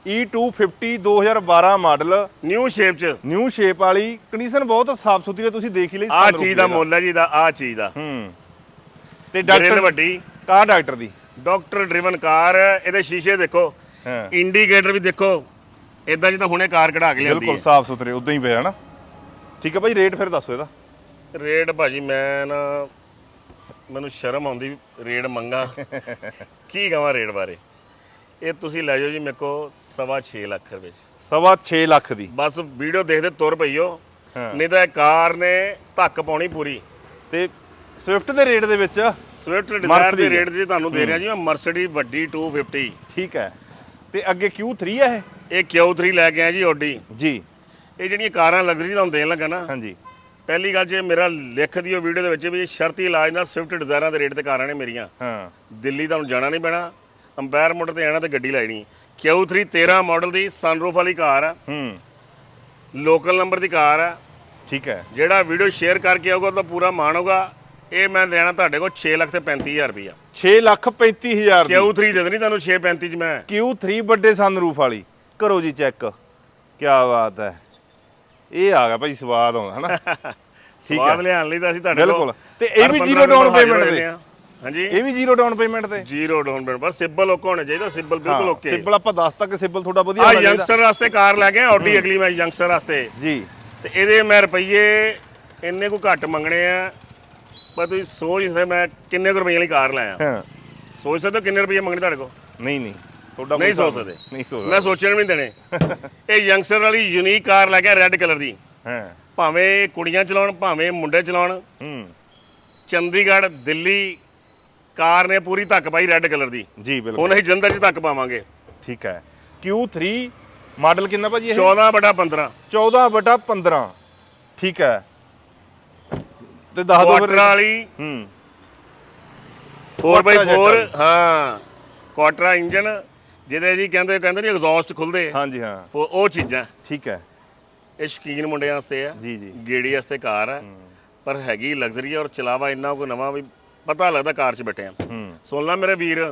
E250 2012 ਮਾਡਲ ਨਿਊ ਸ਼ੇਪ 'ਚ। ਨਿਊ ਸ਼ੇਪ ਵਾਲੀ। ਕੰਡੀਸ਼ਨ ਬਹੁਤ ਸਾਫ਼ ਸੁਥਰੀ ਹੈ ਤੁਸੀਂ ਦੇਖ ਹੀ ਲਈ sunroof ਚੀਜ਼ ਦਾ। ਮੁੱਲ ਹੈ ਜੀ ਦਾ ਆਹ ਚੀਜ਼ ਦਾ। ਹੂੰ। ਤੇ ਡਾਕਟਰ ਵੱਡੀ। ਕਾਰ ਡਾਕਟਰ ਦੀ। ਡਾਕਟਰ ਡਰਿਵਨ ਕਾਰ ਇਹਦੇ ਸ਼ੀਸ਼ੇ ਦੇਖੋ। ਹਾਂ। ਇੰਡੀਕੇਟਰ ਵੀ ਦੇਖੋ। ਇਦਾਂ ਜਿੱਦਾਂ ਹੁਣੇ ਕਾਰ ਕਢਾ ਕੇ ਲਿਆਂਦੀ ਬਿਲਕੁਲ ਸਾਫ਼ ਸੁਥਰੇ ਉਦਾਂ ਹੀ ਪਿਆ ਹਨਾ ਠੀਕ ਹੈ ਭਾਈ ਰੇਟ ਫਿਰ ਦੱਸੋ ਇਹਦਾ। ਰੇਟ ਭਾਜੀ ਮੈਂ ਨਾ ਮੈਨੂੰ ਸ਼ਰਮ ਆਉਂਦੀ ਰੇਟ ਮੰਗਾ। ਕੀ ਕਹਾਂ ਰੇਟ ਬਾਰੇ? ਇਹ ਤੁਸੀਂ ਲੈ ਜਾਓ ਜੀ ਮੇਰੇ ਕੋ ਸਵਾ 6 ਲੱਖ ਰੁਪਏ 'ਚ। ਸਵਾ 6 ਲੱਖ ਦੀ। ਬਸ ਵੀਡੀਓ ਦੇਖਦੇ ਤੁਰ ਪਈਓ। ਹਾਂ। ਨਹੀਂ ਤਾਂ ਇਹ ਕਾਰ ਨੇ ਧੱਕ ਪਾਉਣੀ ਪੂਰੀ। ਤੇ ਸਵਿਫਟ ਦੇ ਰੇਟ ਦੇ ਵਿੱਚ ਸਵਿਫਟ ਡਿਜ਼ਾਇਰ ਦੇ Mercedes ਰੇਟ ਜੇ ਤੁਹਾਨੂੰ ਦੇ ਰਿਹਾ ਜੀ ਮੈਂ ਮਰਸੀਡੀ ਵੱਡੀ 250 ਠੀਕ ਹੈ। ਤੇ ਅੱਗੇ Q3 ਹੈ ਇਹ? Q3 ਲੈ ਕੇ ਆਇਆ ਜੀ ਓਡੀ ਇਹ ਜੀ। ਇਹ ਜਿਹੜੀਆਂ ਕਾਰਾਂ ਲਗਜ਼ਰੀ ਤੁਹਾਨੂੰ ਦੇਣ ਲੱਗਾ ਨਾ। ਹਾਂਜੀ। ਪਹਿਲੀ ਗੱਲ ਜੇ ਮੇਰਾ ਲਿਖ ਦਿਓ ਵੀਡੀਓ ਦੇ ਵਿੱਚ ਵੀ ਇਹ ਸ਼ਰਤੀ ਇਲਾਜ ਨਾਲ ਸਵਿਫਟ ਡਿਜ਼ਾਇਰਾਂ ਦੇ ਰੇਟ ਤੇ ਕਾਰਾਂ ਨੇ ਮੇਰੀਆਂ। ਹਾਂ। ਦਿੱਲੀ ਤੁਹਾਨੂੰ ਜਾਣਾ ਨਹੀਂ ਪੈਣਾ। ਅੰਪਾਇਰ ਮੋਟਰ ਤੇ ਆਣਾ ਤੇ ਗੱਡੀ ਲੈਣੀ Q3 13 ਮਾਡਲ ਦੀ ਸਨਰੂਫ ਵਾਲੀ ਕਾਰ ਆ। ਹੂੰ। ਲੋਕਲ ਨੰਬਰ ਦੀ ਕਾਰ ਆ। ਠੀਕ ਹੈ। ਜਿਹੜਾ ਵੀਡੀਓ ਸ਼ੇਅਰ ਕਰਕੇ ਆਊਗਾ ਉਹਦਾ ਪੂਰਾ ਮਾਣ ਹੋਊਗਾ। ਇਹ ਮੈਂ ਲੈਣਾ ਤੁਹਾਡੇ ਕੋਲ 6 ਲੱਖ ਤੇ 35000 ਰੁਪਇਆ। 6 ਲੱਖ 35000 ਦੀ। Q3 ਦੇ ਦੇਣੀ ਤੁਹਾਨੂੰ 635 ਚ ਮੈਂ। Q3 ਵੱਡੇ ਸਨਰੂਫ ਵਾਲੀ। ਕਰੋ ਜੀ ਚੈੱਕ ਕੀ ਬਾਤ ਹੈ। ਇਹ ਆ ਗਿਆ ਭਾਈ ਸਵਾਦ ਆਉਂਦਾ ਹਨਾ? ਸਵਾਦ ਲਿਆਉਣ ਲਈ ਤਾਂ ਅਸੀਂ ਤੁਹਾਡੇ ਬਿਲਕੁਲ। ਤੇ ਇਹ ਵੀ 15 zero down ਦਿਨ ਹਾਂਜੀ। ਇਹ ਵੀ ਜ਼ੀਰੋ ਡਾਊਨ ਪੇਮੈਂਟ ਤੇ? ਜ਼ੀਰੋ ਡਾਊਨ ਪੇਮੈਂਟ ਪਰ ਸਿਬਲ ਓਕੇ ਹੋਣਾ ਚਾਹੀਦਾ ਸਿਬਲ ਬਿਲਕੁਲ ਓਕੇ ਸਿੰਬਲ ਆਪਾਂ ਦੱਸਤਾ ਕਿ ਸਿੰਬਲ ਤੁਹਾਡਾ ਵਧੀਆ ਆ ਯੰਗਸਟਰ ਵਾਸਤੇ ਕਾਰ ਲੈ ਕੇ ਆਇਆ ਆਡੀ ਅਗਲੀ ਮੈਂ ਯੰਗਸਟਰ ਵਾਸਤੇ। ਜੀ। ਤੇ ਇਹਦੇ ਮੈਂ ਰੁਪਈਏ ਇੰਨੇ ਕੋ ਘੱਟ ਮੰਗਣੇ ਆ ਪਰ ਤੁਸੀਂ ਸੋਚ ਨਹੀਂ ਸਕਦੇ ਮੈਂ ਕਿੰਨੇ ਕੁ ਰੁਪਈਏ ਵਾਲੀ ਕਾਰ ਲਾਇਆ ਹਾਂ। ਸੋਚ ਸਕਦੇ ਕਿੰਨੇ ਰੁਪਈਏ ਮੰਗਣੇ ਤੁਹਾਡੇ ਕੋਲ? ਨਹੀਂ ਨਹੀਂ। ਤੁਹਾਡਾ ਨਹੀਂ ਸੋਚ ਸਕਦੇ। ਨਹੀਂ ਸੋਚ ਮੈਂ ਸੋਚਣ ਵੀ ਨਹੀਂ ਦੇਣੇ। ਇਹ ਯੰਗਸਟਰ ਵਾਲੀ ਯੂਨੀਕ ਕਾਰ ਲੈ ਕੇ ਰੈੱਡ ਕਲਰ ਦੀ। ਹਾਂ। ਭਾਵੇਂ ਕੁੜੀਆਂ ਚਲਾਉਣ ਭਾਵੇਂ ਮੁੰਡੇ ਚਲਾਉਣ। ਹੂੰ। ਚੰਡੀਗੜ੍ਹ ਦਿੱਲੀ ਕਾਰ ਨੇ ਪੂਰੀ ਧੱਕ ਪਾਈ ਰੈੱਡ ਕਲਰ ਦੀ। ਜੀ ਬਿਲਕੁਲ। ਹੁਣ ਅਸੀਂ ਜਲੰਧਰ 'ਚ ਧੱਕ ਪਾਵਾਂਗੇ। ਠੀਕ ਹੈ। Q3 ਮਾਡਲ ਕਿੰਨਾ ਭਾਜੀ ਇਹ? 14 ਬਟਾ 15 14 ਬਟਾ 15 ਠੀਕ ਹੈ। ਤੇ ਦੱਸ ਦਿਓ ਕੁਆਟਰ ਵਾਲੀ। ਹੂੰ। 4x4 Quattro ਹਾਂ। ਕੁਆਟਰਾ ਇੰਜਨ ਜਿਹਦੇ ਜੀ ਕਹਿੰਦੇ ਕਹਿੰਦੇ ਨਹੀਂ ਐਗਜ਼ੌਸਟ ਖੁੱਲਦੇ ਹਾਂਜੀ ਹਾਂ। ਉਹ ਉਹ ਚੀਜ਼ਾਂ। ਠੀਕ ਹੈ। ਇਹ ਸ਼ਕੀਨ ਮੁੰਡਿਆਂ ਵਾਸਤੇ ਆ। ਜੀ ਜੀ। ਗੇੜੀ ਵਾਸਤੇ ਕਾਰ ਆ। ਪਰ ਹੈਗੀ ਲਗਜ਼ਰੀ ਔਰ ਚਲਾਵਾ ਇੰਨਾ ਕੋ ਨਵਾਂ ਵੀ ਪਤਾ ਲੱਗਦਾ ਕਾਰ 'ਚ ਬੈਠੇ ਆ। ਸੁਣ ਲੈ ਮੇਰੇ ਵੀਰ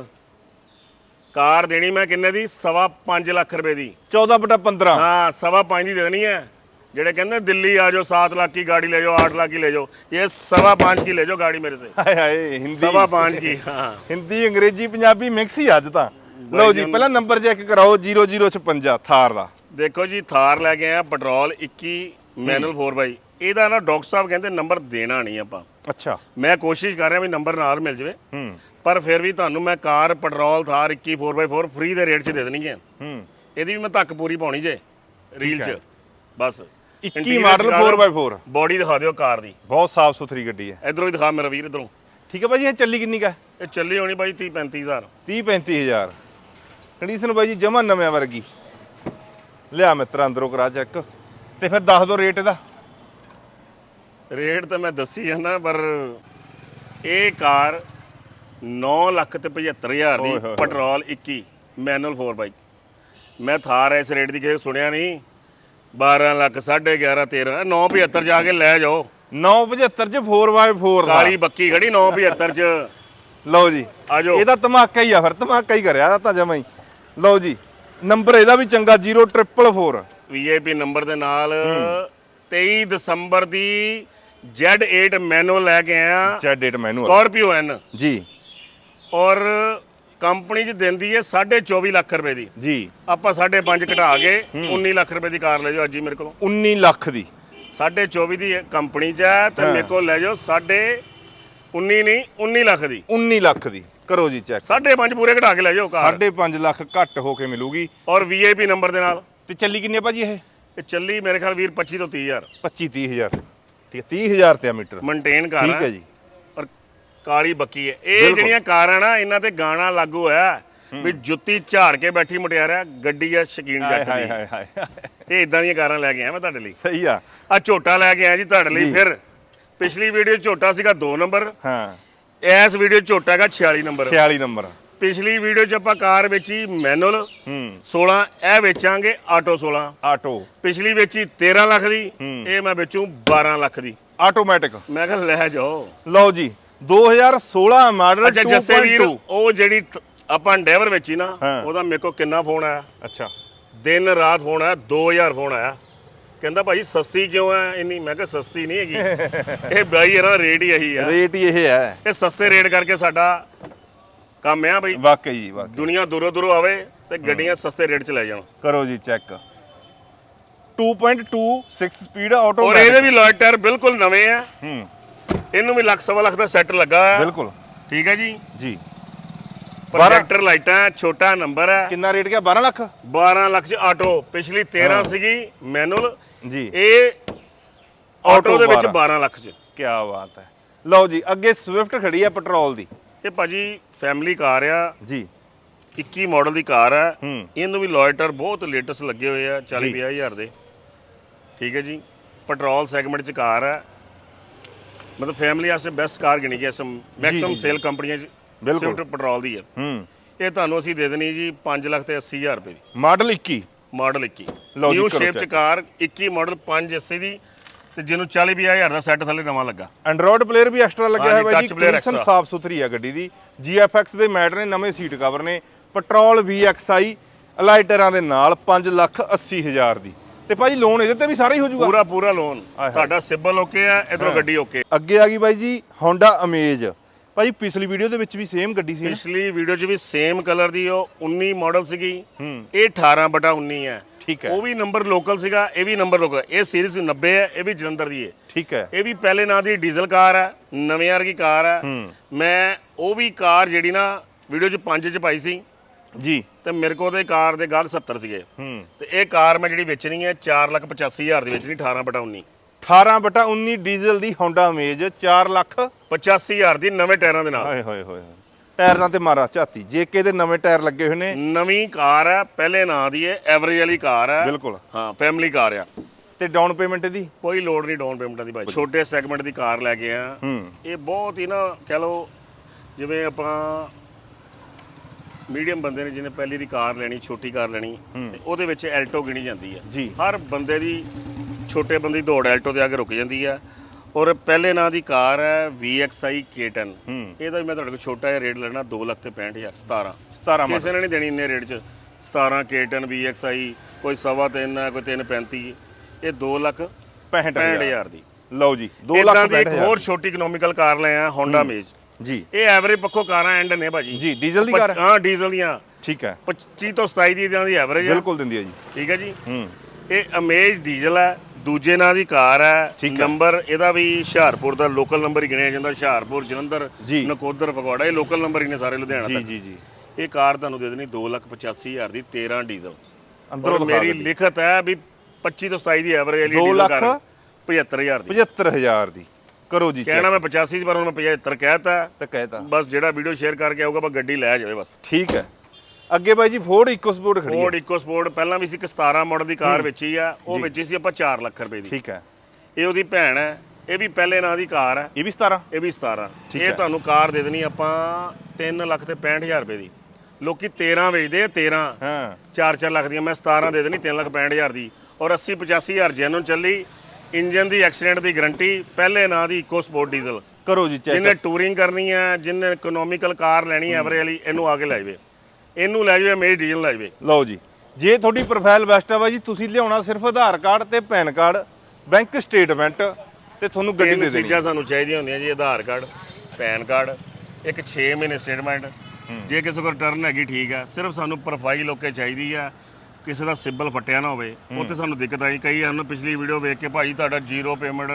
ਕਾਰ ਦੇਣੀ ਮੈਂ ਕਿੰਨੇ ਦੀ? ਸਵਾ 5 ਲੱਖ ਰੁਪਏ ਦੀ। 14 ਬਟਾ 15 ਹਾਂ ਸਵਾ 5 ਦੀ ਦੇਣੀ ਹੈ। ਜਿਹੜੇ ਕਹਿੰਦੇ ਦਿੱਲੀ ਆ ਜਾਓ 7 ਲੱਖ ਦੀ ਗਾੜੀ ਲੈ ਜਾਓ 8 ਲੱਖ ਦੀ ਲੈ ਜਾਓ ਇਹ ਸਵਾ 5 ਦੀ ਲੈ ਜਾਓ ਗਾੜੀ ਮੇਰੇ ਸੇ। ਹਾਏ ਹਾਏ ਹਿੰਦੀ। ਸਵਾ 5 ਦੀ ਹਾਂ। ਹਿੰਦੀ ਅੰਗਰੇਜ਼ੀ ਪੰਜਾਬੀ ਮਿਕਸ ਹੀ ਅੱਜ ਤਾਂ। ਲਓ ਜੀ ਪਹਿਲਾਂ ਨੰਬਰ ਚੈੱਕ ਕਰਾਓ 0056 ਥਾਰ ਦਾ। ਦੇਖੋ ਜੀ ਥਾਰ ਲੈ ਗਏ ਆਇਆ ਪੈਟਰੋਲ 21 ਮੈਨੂਅਲ 4 ਬਾਈ। ਇਹਦਾ ਨਾ ਡਾਕਟਰ ਸਾਹਿਬ ਕਹਿੰਦੇ ਨੰਬਰ ਦੇਣਾ ਨਹੀਂ ਆਪਾਂ। ਅੱਛਾ। ਮੈਂ ਕੋਸ਼ਿਸ਼ ਕਰ ਰਿਹਾ ਵੀ ਨੰਬਰ ਨਾਲ ਮਿਲ ਜਵੇ। ਹੂੰ। ਪਰ ਫਿਰ ਵੀ ਤੁਹਾਨੂੰ ਮੈਂ car petrol Thar 21 4x4 free ਦੇ ਰੇਟ 'ਚ ਦੇ ਦੇਣੀ ਹੈ। ਹੂੰ ਇਹਦੀ ਵੀ ਮੈਂ ਧੱਕ ਪੂਰੀ ਪਾਉਣੀ ਜੇ ਰੀਲ 'ਚ। ਬਸ। 21 ਮਾਡਲ 4x4 ਬੋਡੀ ਦਿਖਾ ਦਿਓ ਕਾਰ ਦੀ। ਬਹੁਤ ਸਾਫ਼ ਸੁਥਰੀ ਗੱਡੀ ਹੈ। ਇਧਰੋਂ ਹੀ ਦਿਖਾ ਮੇਰਾ ਵੀਰ ਇਧਰੋਂ। ਠੀਕ ਹੈ ਭਾਜੀ ਇਹ ਚੱਲੀ ਕਿੰਨੀ ਕਾ ਇਹ ਚੱਲੀ ਹੋਣੀ ਬਾਈ 30 35000 30 35000 ਕੰਡੀਸ਼ਨ ਬਾਈ ਜੀ ਜਮਾ ਨਵੇਂ ਵਰਗੀ। ਲਿਆ ਮਿੱਤਰ ਅੰਦਰੋਂ ਕਰਾ ਚੈੱਕ। ਤੇ ਫਿਰ ਦੱਸ ਦੋ ਰੇਟ ਇਹਦਾ। ਰੇਟ ਤਾਂ ਮੈਂ ਦੱਸੀ ਜਾਂਦਾ ਪਰ ਇਹ ਕਾਰ 9 ਲੱਖ ਤੇ 75000 ਦੀ। ਪੈਟਰੋਲ 21 ਮੈਨੂਅਲ 4 ਬਾਈਕ ਮੈਂ ਥਾਰ ਇਸ ਰੇਟ ਦੀ ਕਿਸੇ ਸੁਣਿਆ ਨਹੀਂ। 12 ਲੱਖ 11.5 13 975 ਜਾ ਕੇ ਲੈ ਜਾਓ। 975 ਚ 4x4 ਦਾ। ਕਾਲੀ ਬੱਕੀ ਖੜੀ 975 ਚ। ਲਓ ਜੀ ਆਜੋ ਇਹਦਾ ਧਮਾਕਾ ਹੀ ਆ ਫਿਰ ਧਮਾਕਾ ਹੀ ਕਰਿਆ ਤਾਂ ਜਮਾ ਹੀ। ਲਓ ਜੀ ਨੰਬਰ ਇਹਦਾ ਵੀ ਚੰਗਾ 0444 ਵੀਆਈਪੀ ਨੰਬਰ ਦੇ ਨਾਲ 23 ਦਸੰਬਰ ਦੀ Z8 ਮੈਨੂਅਲ ਲੈ ਕੇ ਆਇਆ। ਚੈਟ ਡੇਟ ਮੈਨੂਅਲ ਸਕਾਰਪੀਓ ਐਨ ਜੀ। ਔਰ ਕੰਪਨੀ ਚ ਦਿੰਦੀ ਹੈ 24.5 ਲੱਖ ਰੁਪਏ ਦੀ। ਜੀ। ਆਪਾਂ 5.5 ਘਟਾ ਕੇ 19 ਲੱਖ ਰੁਪਏ ਦੀ ਕਾਰ ਲੈ ਜਾਓ ਅੱਜ ਹੀ ਮੇਰੇ ਕੋਲੋਂ। 19 ਲੱਖ ਦੀ। 24.5 ਦੀ ਕੰਪਨੀ ਚ ਹੈ ਤੇ। ਮੇਰੇ ਕੋਲ ਲੈ ਜਾਓ 19 ਨਹੀਂ 19 ਲੱਖ ਦੀ। 19 ਲੱਖ ਦੀ। ਕਰੋ ਜੀ ਚੈੱਕ। 5.5 ਪੂਰੇ ਘਟਾ ਕੇ ਲੈ ਜਾਓ ਕਾਰ। 5.5 ਲੱਖ ਘੱਟ ਹੋ ਕੇ ਮਿਲੂਗੀ। ਔਰ ਵੀਆਈਪੀ ਨੰਬਰ ਦੇ ਨਾਲ। ਤੇ ਚੱਲੀ ਕਿੰਨੇ ਭਾਜੀ ਇਹ? ਇਹ ਚੱਲੀ ਮੇਰੇ ਖਿਆਲ ਵੀਰ 25 ਤੋਂ 30000 25 30000 ਠੀਕ ਹੈ 30000 ਤੇ ਆ ਮੀਟਰ। ਮੇਨਟੇਨ ਕਾਰ ਠੀਕ ਹੈ ਜੀ। ਔਰ ਕਾਲੀ ਬੱਕੀ ਹੈ। ਇਹ ਬਿਲਕੁਲ। ਜਿਹੜੀਆਂ ਕਾਰਾਂ ਨਾ ਇਹਨਾਂ ਤੇ ਗਾਣਾ ਲਾਗੂ ਹੋਇਆ ਵੀ ਜੁੱਤੀ ਝਾੜ ਕੇ ਬੈਠੀ ਮੁਟਿਆਰਾ ਗੱਡੀ ਆ ਸ਼ਕੀਨ ਜੱਟ ਹਾਏ ਦੀ ਹਾਏ ਹਾਏ। ਇਹ ਇਦਾਂ ਦੀਆਂ ਕਾਰਾਂ ਲੈ ਕੇ ਆਇਆ ਮੈਂ ਤੁਹਾਡੇ ਲਈ। ਸਹੀ ਆ। ਆ ਝੋਟਾ ਲੈ ਕੇ ਆਇਆ ਜੀ ਤੁਹਾਡੇ ਲਈ। ਫਿਰ। ਪਿਛਲੀ ਵੀਡੀਓ ਝੋਟਾ ਸੀਗਾ 2 ਨੰਬਰ। ਹਾਂ। ਇਸ ਵੀਡੀਓ ਝੋਟਾ ਹੈਗਾ 46 ਨੰਬਰ। 46 ਨੰਬਰ। ਪਿਛਲੀ ਵੀਡੀਓ 'ਚ ਆਪਾਂ ਕਾਰ ਵੇਚੀ ਮੈਨੂਅਲ ਹੂੰ। 16 ਇਹ ਵੇਚਾਂਗੇ ਆਟੋ 16 ਆਟੋ। ਪਿਛਲੀ ਵੇਚੀ 13 ਲੱਖ ਦੀ। ਇਹ ਮੈਂ ਵੇਚੂ 12 ਲੱਖ ਦੀ। ਆਟੋਮੈਟਿਕ ਮੈਂ ਕਿਹਾ ਲੈ ਜਾਓ। ਲਓ ਜੀ 2016 ਮਾਡਲ ਅੱਛਾ ਜੱਸੇ ਵੀਰ 2.2 ਉਹ ਜਿਹੜੀ ਆਪਾਂ ਡਰਾਈਵਰ ਵੇਚੀ ਨਾ। ਉਹਦਾ ਮੇਰੇ ਕੋਲ ਕਿੰਨਾ ਫੋਨ ਆਇਆ? ਅੱਛਾ। ਦਿਨ ਰਾਤ ਫੋਨ ਆਇਆ 2000 ਫੋਨ ਆਇਆ। ਕਹਿੰਦਾ ਭਾਜੀ ਸਸਤੀ ਕਿਉਂ ਹੈ? ਇੰਨੀ ਮੈਂ ਕਿਹਾ ਸਸਤੀ ਨਹੀਂ ਹੈਗੀ। ਇਹ ਬਾਈ ਇਹਨਾਂ ਦਾ ਰੇਟ ਹੀ ਇਹੀ ਆ। ਰੇਟ ਹੀ ਇਹ ਹੈ। ਇਹ ਸਸਤੇ ਰੇਟ ਕਰਕੇ ਸਾਡਾ ਕੰਮ ਆ ਬਈ। ਵਾਕਈ ਜੀ ਵਾਕਈ। ਦੁਨੀਆ ਦੂਰੋਂ ਦੂਰੋਂ ਆਵੇ ਤੇ ਗੱਡੀਆਂ ਸਸਤੇ ਰੇਟ 'ਚ ਲੈ ਜਾਣ। ਕਰੋ ਜੀ ਚੈੱਕ। 2.26 ਸਪੀਡ ਆਟੋ ਔਰ ਇਹਦੇ ਵੀ ਲੋਇ ਟਾਇਰ ਬਿਲਕੁਲ ਨਵੇਂ ਆ। ਹੂੰ। ਇਹਨੂੰ ਵੀ ਲੱਖ ਸਵਾ ਲੱਖ ਦਾ ਸੈੱਟ ਲੱਗਾ ਆ। ਬਿਲਕੁਲ। ਠੀਕ ਹੈ ਜੀ? ਜੀ। ਪ੍ਰੋਜੈਕਟਰ ਲਾਈਟਾਂ ਛੋਟਾ ਨੰਬਰ ਹੈ ਕਿੰਨਾ ਰੇਟ ਗਿਆ? 12 ਲੱਖ? 12 ਲੱਖ 'ਚ ਆਟੋ। ਪਿਛਲੀ 13 ਸੀਗੀ ਮੈਨੂਅਲ। ਜੀ। ਇਹ ਆਟੋ ਦੇ ਵਿੱਚ 12 12 ਲੱਖ 'ਚ। ਕੀ ਬਾਤ ਹੈ। ਲਓ ਜੀ ਅੱਗੇ ਸਵਿਫਟ ਖੜੀ ਹੈ ਪੈਟਰੋਲ ਦੀ। ਇਹ ਭਾਜੀ ਫੈਮਿਲੀ ਕਾਰ ਆ। ਜੀ। 21 ਮਾਡਲ ਦੀ ਕਾਰ ਆ। ਹੂੰ। ਇਹਨੂੰ ਵੀ ਲੋਇਟਰ ਬਹੁਤ ਲੇਟੈਸਟ ਲੱਗੇ ਹੋਏ ਆ 40 ਜੀ। 50000 ਦੇ। ਠੀਕ ਹੈ ਜੀ। ਪੈਟਰੋਲ ਸੈਗਮੈਂਟ 'ਚ ਕਾਰ ਆ। ਮਤਲਬ ਫੈਮਿਲੀ ਵਾਸਤੇ ਬੈਸਟ ਕਾਰ ਗਿਣੀ ਗਈ ਇਸ ਮੈਕਸਿਮਮ ਸੇਲ ਕੰਪਨੀਆਂ 'ਚ ਬਿਲਕੁਲ। ਪੈਟਰੋਲ ਦੀ ਹੈ ਹੂੰ। ਇਹ ਤੁਹਾਨੂੰ ਅਸੀਂ ਦੇ ਦੇਣੀ ਜੀ 5 ਲੱਖ ਤੇ 80000 ਰੁਪਏ ਦੀ। ਮਾਡਲ 21 ਮਾਡਲ 21 ਲਓ ਜੀ, ਨਿਊ ਸ਼ੇਪ 'ਚ। ਕਾਰ 21 ਮਾਡਲ 580 ਦੀ। ਤੇ ਜਿਹਨੂੰ 40 50000 ਦਾ ਸੈੱਟ ਥੱਲੇ ਨਵਾਂ ਲੱਗਾ। ਐਂਡਰੋਇਡ ਪਲੇਅਰ ਵੀ ਐਕਸਟਰਾ ਲੱਗਿਆ ਹੋਇਆ ਬਾਈ ਜੀ ਕੰਡੀਸ਼ਨ। ਸਾਫ਼ ਸੁਥਰੀ ਆ ਗੱਡੀ ਦੀ। GFX ਦੇ ਮੈਟ ਨੇ ਨਵੇਂ ਸੀਟ ਕਵਰ ਨੇ ਪੈਟਰੋਲ VXI ਅਲਾਈਟਰਾਂ ਦੇ ਨਾਲ 5 ਲੱਖ 80 ਹਜ਼ਾਰ ਦੀ। ਤੇ ਭਾਈ ਲੋਨ ਇਹਦੇ ਤੇ ਵੀ ਸਾਰਾ ਹੀ ਹੋ ਜਾਊਗਾ? ਪੂਰਾ ਪੂਰਾ ਲੋਨ। ਤੁਹਾਡਾ ਸਿਬਲ ਓਕੇ ਆ ਇਧਰੋਂ। ਗੱਡੀ ਓਕੇ ਅੱਗੇ ਆ ਗਈ ਬਾਈ ਜੀ Honda Amaze ਭਾਈ ਪਿਛਲੀ ਵੀਡੀਓ ਦੇ ਵਿੱਚ ਵੀ ਸੇਮ ਗੱਡੀ ਸੀ ਪਿਛਲੀ ਵੀਡੀਓ 'ਚ ਵੀ ਸੇਮ ਕਲਰ ਦੀ ਉਹ 19 ਮਾਡਲ ਸੀਗੀ। ਹੂੰ। ਇਹ 18 ਬਟਾ 19 ਹੈ। ਠੀਕ ਹੈ। ਉਹ ਵੀ ਨੰਬਰ ਲੋਕਲ ਸੀਗਾ ਇਹ ਵੀ ਨੰਬਰ ਲੋਕਲ ਇਹ ਸੀਰੀਜ਼ 90 ਹੈ ਇਹ ਵੀ ਜਲੰਧਰ ਦੀ ਹੈ। ਠੀਕ ਹੈ। ਇਹ ਵੀ ਪਹਿਲੇ ਨਾਂ ਦੀ ਡੀਜ਼ਲ ਕਾਰ ਹੈ ਨਵੇਂ ਵਰਗੀ ਕਾਰ ਹੈ। ਹੂੰ। ਮੈਂ ਉਹ ਵੀ ਕਾਰ ਜਿਹੜੀ ਨਾ ਵੀਡੀਓ 'ਚ 5 'ਚ ਪਾਈ ਸੀ। ਜੀ। ਤੇ ਮੇਰੇ ਕੋਲ ਤੇ ਕਾਰ ਦੇ ਗਾਹਕ 70 ਸੀਗੇ। ਹੂੰ। ਤੇ ਇਹ ਕਾਰ ਮੈਂ ਜਿਹੜੀ ਵੇਚਣੀ ਹੈ 485000 ਦੀ ਵੇਚਣੀ 18 ਬਟਾ 19 18 ਬਟਾ 19 ਡੀਜ਼ਲ ਦੀ Honda Amaze 4 ਲੱਖ 85000 ਦੀ ਨਵੇਂ ਟਾਇਰਾਂ ਦੇ ਨਾਲ। ਹਾਏ ਹੋਏ ਹੋਏ ਹੋਏ। ਟਾਇਰਾਂ ਤੇ ਮਾਰਾ ਝਾਤੀ। ਜੇਕੇ ਦੇ ਨਵੇਂ ਟਾਇਰ ਲੱਗੇ ਹੋਏ ਨੇ। ਨਵੀਂ ਕਾਰ ਹੈ ਪਹਿਲੇ ਨਾਂ ਦੀ ਹੈ ਐਵਰੇਜ ਵਾਲੀ ਕਾਰ ਹੈ। ਬਿਲਕੁਲ। ਹਾਂ ਫੈਮਿਲੀ ਕਾਰ ਆ। ਤੇ ਡਾਊਨ ਪੇਮੈਂਟ ਇਹਦੀ? ਕੋਈ ਲੋਡ ਨਹੀਂ ਡਾਊਨ ਪੇਮੈਂਟਾਂ ਦੀ ਭਾਈ। ਛੋਟੇ ਸੈਗਮੈਂਟ ਦੀ ਕਾਰ ਲੈ ਕੇ ਆ ਹੂੰ। ਇਹ ਬਹੁਤ ਹੀ ਨਾ ਕਹ ਲਓ ਜਿਵੇਂ ਆਪਾਂ ਮੀਡੀਅਮ ਬੰਦੇ ਨੇ ਜਿਹਨੇ ਪਹਿਲੀ ਦੀ ਕਾਰ ਲੈਣੀ ਛੋਟੀ ਕਾਰ ਲੈਣੀ। ਤੇ ਉਹਦੇ ਵਿੱਚ ਐਲਟੋ ਗਿਣੀ ਜਾਂਦੀ ਹੈ। ਜੀ। ਹਰ ਬੰਦੇ ਦੀ ਛੋਟੇ ਬੰਦੇ ਦੌੜ ਐਲਟੋ ਤੇ ਆ ਕੇ ਰੁਕ ਜਾਂਦੀ ਹੈ ਔਰ ਪਹਿਲੇ ਨਾਂ ਦੀ ਕਾਰ ਹੈ VXI K10 ਹੂੰ। ਇਹਦਾ ਵੀ ਮੈਂ ਤੁਹਾਡੇ ਕੋਲ ਛੋਟਾ ਜਿਹਾ ਰੇਟ ਲੈਣਾ 2 ਲੱਖ ਤੇ 65000 17 17 ਮਾਡਲ ਕਿਸੇ ਨੇ ਨਹੀਂ ਦੇਣੀ ਇੰਨੇ ਰੇਟ 'ਚ। 17 K10 VXI ਕੋਈ ਸਵਾ ਤਿੰਨ ਹੈ ਕੋਈ 335 ਇਹ 2 ਲੱਖ 65 65000 ਦੀ। ਲਓ ਜੀ 2 ਲੱਖ ਦੀ ਇੱਕ 65 ਹੋਰ ਛੋਟੀ ਇਕਨੋਮਿਕਲ ਕਾਰ ਲੈ ਆ Honda Amaze ਜੀ। ਇਹ ਐਵਰੇਜ ਪੱਖੋਂ ਕਾਰਾਂ ਐਂਡ ਨੇ ਭਾਜੀ। ਜੀ ਡੀਜ਼ਲ ਦੀ ਕਾਰ ਹੈ? ਹਾਂ ਡੀਜ਼ਲ ਦੀਆਂ। ਠੀਕ ਹੈ। 25 ਤੋਂ 27 ਦੀ ਇਹਨਾਂ ਦੀ ਐਵਰੇਜ ਆ। ਬਿਲਕੁਲ ਦਿੰਦੀ ਹੈ ਜੀ। ਠੀਕ ਹੈ ਜੀ। ਹੂੰ। ਇਹ ਅਮੇਜ ਡੀਜ਼ਲ ਹੈ। ਦੂਜੇ ਨਾਂ ਦੀ ਕਾਰ ਹੈ। ਨੰਬਰ ਇਹਦਾ ਵੀ ਹੁਸ਼ਿਆਰਪੁਰ ਦਾ ਲੋਕਲ ਨੰਬਰ ਹੀ ਗਿਣਿਆ ਜਾਂਦਾ ਹੁਸ਼ਿਆਰਪੁਰ ਜਲੰਧਰ ਜੀ। ਨਕੋਦਰ ਫਗਵਾੜਾ ਇਹ ਲੋਕਲ ਨੰਬਰ ਹੀ ਨੇ ਸਾਰੇ ਲੁਧਿਆਣਾ ਜੀ ਤੱਕ। ਜੀ ਜੀ। ਇਹ ਕਾਰ ਤੁਹਾਨੂੰ ਦੇ ਦੇਣੀ 285000 ਦੀ 13 ਡੀਜ਼ਲ। ਅੰਦਰੋਂ ਮੇਰੀ ਲਿਖਤ ਹੈ ਵੀ 25 ਤੋਂ 27 ਦੀ ਐਵਰੇਜ ਵਾਲੀ ਡੀਜ਼ਲ ਕਾਰ 75000 ਦੀ। 75000 ਦੀ। ਕਰੋ ਜੀ ਕਹਿਣਾ ਮੈਂ 85 ਸੀ ਪਰ ਹੁਣ ਮੈਂ 75 ਕਹਿਤਾ। ਤੇ ਕਹਿਤਾ। ਬਸ ਜਿਹੜਾ ਵੀਡੀਓ ਸ਼ੇਅਰ ਕਰਕੇ ਆਊਗਾ ਬਸ ਗੱਡੀ ਲੈ ਜਾਵੇ ਬਸ। ਠੀਕ ਹੈ। ਅੱਗੇ ਬਾਈ ਜੀ ਫੋਰਡ ਇਕੋਸਪੋਰਟ ਖੜੀ ਹੈ। ਫੋਰਡ ਇਕੋਸਪੋਰਟ ਪਹਿਲਾਂ ਵੀ ਸੀ ਇੱਕ 17 ਮਾਡਲ ਦੀ ਕਾਰ ਵੇਚੀ ਆ ਉਹ ਵੇਚੀ ਸੀ ਆਪਾਂ 4 ਲੱਖ ਰੁਪਏ ਦੀ। ਠੀਕ ਹੈ। ਇਹ ਉਹਦੀ ਭੈਣ ਹੈ ਇਹ ਵੀ ਪਹਿਲੇ ਨਾਂ ਦੀ ਕਾਰ ਹੈ। ਇਹ ਵੀ 17 ਇਹ ਵੀ 17 ਠੀਕ ਇਹ। ਤੁਹਾਨੂੰ ਕਾਰ ਦੇ ਦੇਣੀ ਆਪਾਂ 3 ਲੱਖ ਤੇ 65000 ਰੁਪਏ ਦੀ। ਲੋਕੀ 13 ਵੇਚਦੇ ਆ 13 ਹਾਂ। 4-4 ਲੱਖ ਦੀਆਂ ਮੈਂ 17 ਦੇ ਦੇਣੀ 3 ਲੱਖ 65000 ਦੀ। ਔਰ 80 85000 ਜੈਨੂਨ ਚੱਲੀ ਇੰਜਨ ਦੀ ਐਕਸੀਡੈਂਟ ਦੀ ਗਾਰੰਟੀ ਪਹਿਲੇ ਨਾਂ ਦੀ ਇਕੋ ਸਪੋਰਟ ਡੀਜ਼ਲ ਕਰੋ ਜੀ ਚੈੱਕ ਜਿਹਨੇ ਟੂਰਿੰਗ ਕਰਨੀ ਹੈ ਜਿਹਨੇ ਇਕਨੋਮਿਕਲ ਕਾਰ ਲੈਣੀ ਹੈ ਐਵਰੇ ਵਾਲੀ ਇਹਨੂੰ ਆ ਕੇ ਲੈ ਜਾਵੇ। ਇਹਨੂੰ ਲੈ ਜਾਵੇ ਮੇਰੀ ਡੀਜ਼ਲ ਲੈ ਜਾਵੇ। ਲਓ ਜੀ। ਜੇ ਤੁਹਾਡੀ ਪ੍ਰੋਫਾਈਲ ਬੈਸਟ ਆ ਜੀ ਤੁਸੀਂ ਲਿਆਉਣਾ ਸਿਰਫ ਆਧਾਰ ਕਾਰਡ ਤੇ ਪੈਨ ਕਾਰਡ ਬੈਂਕ ਸਟੇਟਮੈਂਟ ਤੇ ਤੁਹਾਨੂੰ ਗੱਡੀ ਦੇ ਦੇਣੀ। ਚੀਜ਼ਾਂ ਸਾਨੂੰ ਚਾਹੀਦੀਆਂ ਹੁੰਦੀਆਂ ਜੀ ਆਧਾਰ ਕਾਰਡ ਪੈਨ ਕਾਰਡ ਇੱਕ 6 ਮਹੀਨੇ ਸਟੇਟਮੈਂਟ ਜੇ ਕਿਸੇ ਕੋਲ ਰਿਟਰਨ ਹੈਗੀ ਠੀਕ ਆ ਸਿਰਫ ਸਾਨੂੰ ਪ੍ਰੋਫਾਈਲ ਓਕੇ ਚਾਹੀਦੀ ਆ ਕਿਸੇ ਦਾ ਸਿਬਲ ਫਟਿਆ ਨਾ ਹੋਵੇ ਉੱਥੇ ਸਾਨੂੰ ਦਿੱਕਤ ਆਈ। ਕਈ ਹਨ ਪਿਛਲੀ ਵੀਡੀਓ ਵੇਖ ਕੇ ਭਾਜੀ ਤੁਹਾਡਾ ਜ਼ੀਰੋ ਪੇਮੈਂਟ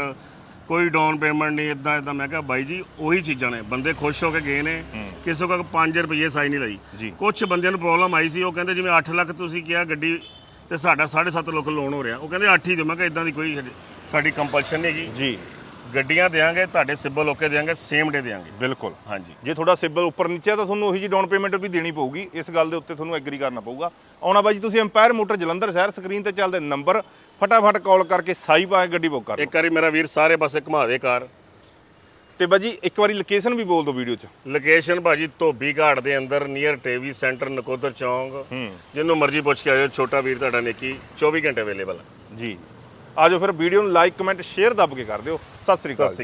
ਕੋਈ ਡਾਊਨ ਪੇਮੈਂਟ ਨਹੀਂ ਇਦਾਂ ਇਦਾਂ ਮੈਂ ਕਿਹਾ ਬਾਈ ਜੀ ਉਹੀ ਚੀਜ਼ਾਂ ਨੇ। ਬੰਦੇ ਖੁਸ਼ ਹੋ ਕੇ ਗਏ ਨੇ। ਕਿਸੇ ਕੋਲ 5 ਰੁਪਏ ਸਾਈ ਨਹੀਂ ਲਈ। ਕੁਝ ਬੰਦਿਆਂ ਨੂੰ ਪ੍ਰੋਬਲਮ ਆਈ ਸੀ ਉਹ ਕਹਿੰਦੇ ਜਿਵੇਂ 8 ਲੱਖ ਤੁਸੀਂ ਕਿਹਾ ਗੱਡੀ ਤੇ ਸਾਡਾ 7.5 ਲੱਖ ਲੋਨ ਹੋ ਰਿਹਾ। ਉਹ ਕਹਿੰਦੇ 8 ਹੀ ਦਿਓ। ਮੈਂ ਕਿਹਾ ਇਦਾਂ ਦੀ ਕੋਈ ਸਾਡੀ- ਸਾਡੀ ਕੰਪਲਸ਼ਨ ਨਹੀਂ ਹੈਗੀ। ਜੀ। ਗੱਡੀਆਂ ਦੇਾਂਗੇ ਤੁਹਾਡੇ ਸਿਬਲ ਓਕੇ ਦੇਾਂਗੇ ਸੇਮ ਡੇ ਦੇਾਂਗੇ ਬਿਲਕੁਲ। ਹਾਂਜੀ। ਜੇ ਤੁਹਾਡਾ ਸਿਬਲ ਉੱਪਰ ਨੀਚੇ ਆ ਤਾਂ ਤੁਹਾਨੂੰ ਉਹੀ ਜੀ ਡਾਊਨ ਪੇਮੈਂਟ ਵੀ ਦੇਣੀ ਪਊਗੀ। ਇਸ ਗੱਲ ਦੇ ਉੱਤੇ ਤੁਹਾਨੂੰ ਐਗਰੀ ਕਰਨਾ ਪਊਗਾ। ਆਉਣਾ ਬਾਈ ਜੀ ਤੁਸੀਂ ਐਮਪਾਇਰ ਮੋਟਰ ਜਲੰਧਰ ਸ਼ਹਿਰ ਸਕਰੀਨ ਤੇ ਚੱਲਦੇ ਨੰਬਰ ਫਟਾਫਟ ਕਾਲ ਕਰਕੇ ਸਾਈ ਪਾ ਕੇ ਗੱਡੀ ਬੁੱਕ ਕਰ ਲਓ ਇੱਕ ਵਾਰੀ ਮੇਰਾ ਵੀਰ ਸਾਰੇ ਪਾਸੇ ਘੁਮਾ ਦੇ ਕਾਰ। ਤੇ ਬਾਜੀ ਇੱਕ ਵਾਰੀ ਲੋਕੇਸ਼ਨ ਵੀ ਬੋਲ ਦਿਓ ਵੀਡੀਓ 'ਚ। ਲੋਕੇਸ਼ਨ ਭਾਜੀ ਧੋਬੀ ਘਾਟ ਦੇ ਅੰਦਰ ਨੀਅਰ ਟੇਵੀ ਸੈਂਟਰ ਨਕੋਦਰ ਚੌਂਕ। ਹੂੰ। ਜਿੰਨੂੰ ਮਰਜ਼ੀ ਪੁੱਛ ਕੇ ਆਇਓ ਛੋਟਾ ਵੀਰ ਤੁਹਾਡਾ ਨੇਕੀ 24 ਘੰਟੇ ਅਵੇਲੇਬਲ ਜੀ। ਆਜੋ ਫਿਰ ਵੀਡੀਓ ਨੂੰ ਲਾਈਕ ਕਮੈਂਟ ਸ਼ੇਅਰ ਦੱਬ ਕੇ ਕਰ ਦਿਓ। ਸਤਿ ਸ੍ਰੀ ਸਤਿ ਸ਼੍ਰੀ ਅਕਾਲ।